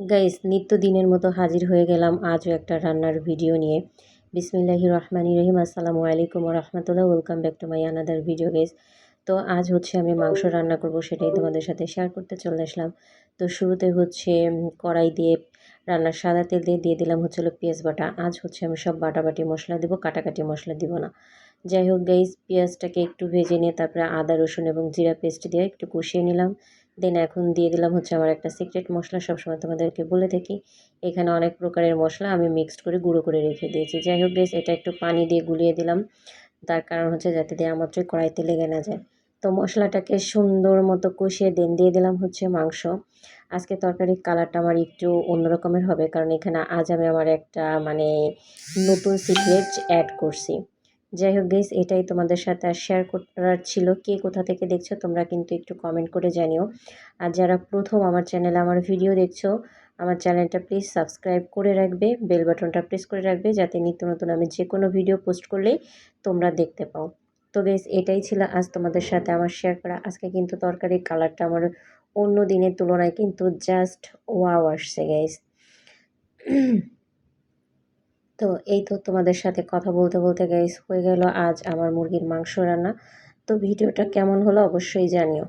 Guys নিত্যদিনের মতো হাজির হয়ে গেলাম আজও একটা রান্নার ভিডিও নিয়ে। বিসমিল্লাহি রহমানি রহিম, আসসালামু আলাইকুম রহমতুল্লাহ welcome back to my another video guys. তো আজ হচ্ছে আমি মাংস রান্না করব সেটাই তোমাদের সাথে শেয়ার করতে চলে আসলাম। তো শুরুতে হচ্ছে কড়াই দিয়ে রান্নার সাদা তেল দিয়ে দিয়ে দিলাম হচ্ছে হলো পেঁয়াজ বাটা। আজ হচ্ছে আমি সব বাটাবাটি মশলা দেবো, কাটাকাটি মশলা দিব না। যাই হোক গাইস, পেঁয়াজটাকে একটু ভেজে নিয়ে তারপরে আদা, রসুন এবং জিরা পেস্ট দিয়ে একটু কষিয়ে নিলাম। দেন এখন দিয়ে দিলাম হচ্ছে আমার একটা সিক্রেট মশলা, সবসময় তোমাদেরকে বলে থাকি। এখানে অনেক প্রকারের মশলা আমি মিক্সড করে গুঁড়ো করে রেখে দিয়েছি। যাই হোক বেশ এটা একটু পানি দিয়ে গুলিয়ে দিলাম। তার কারণ হচ্ছে যাতে দেওয়া মাত্রই কড়াইতে লেগে না যায়। তো মশলাটাকে সুন্দর মতো কষিয়ে দেন, দিয়ে দিলাম হচ্ছে মাংস। আজকে তরকারির কালারটা আমার একটু অন্যরকমের হবে, কারণ এখানে আজ আমি আমার একটা মানে নতুন সিক্রেট অ্যাড করছি। যাই হোক গেস এটাই তোমাদের সাথে আর শেয়ার করার ছিল। কে কোথা থেকে দেখছ, তোমরা কিন্তু একটু কমেন্ট করে জানিও। আর যারা প্রথম আমার চ্যানেলে আমার ভিডিও দেখছ, আমার চ্যানেলটা প্লিজ সাবস্ক্রাইব করে রাখবে বেল বাটনটা প্রেস করে রাখবে, যাতে নিত্য নতুন আমি যে কোনো ভিডিও পোস্ট করলেই তোমরা দেখতে পাও। তো বেশ এটাই ছিল আজ তোমাদের সাথে আমার শেয়ার করা। আজকে কিন্তু তরকারির কালারটা আমার অন্য দিনের তুলনায় কিন্তু জাস্ট ওয়াও আসছে গাইস তো এই তো তোমাদের সাথে কথা বলতে বলতে গাইস হয়ে গেল আজ আমার মুরগির মাংস রান্না। তো ভিডিওটা কেমন হলো অবশ্যই জানিও।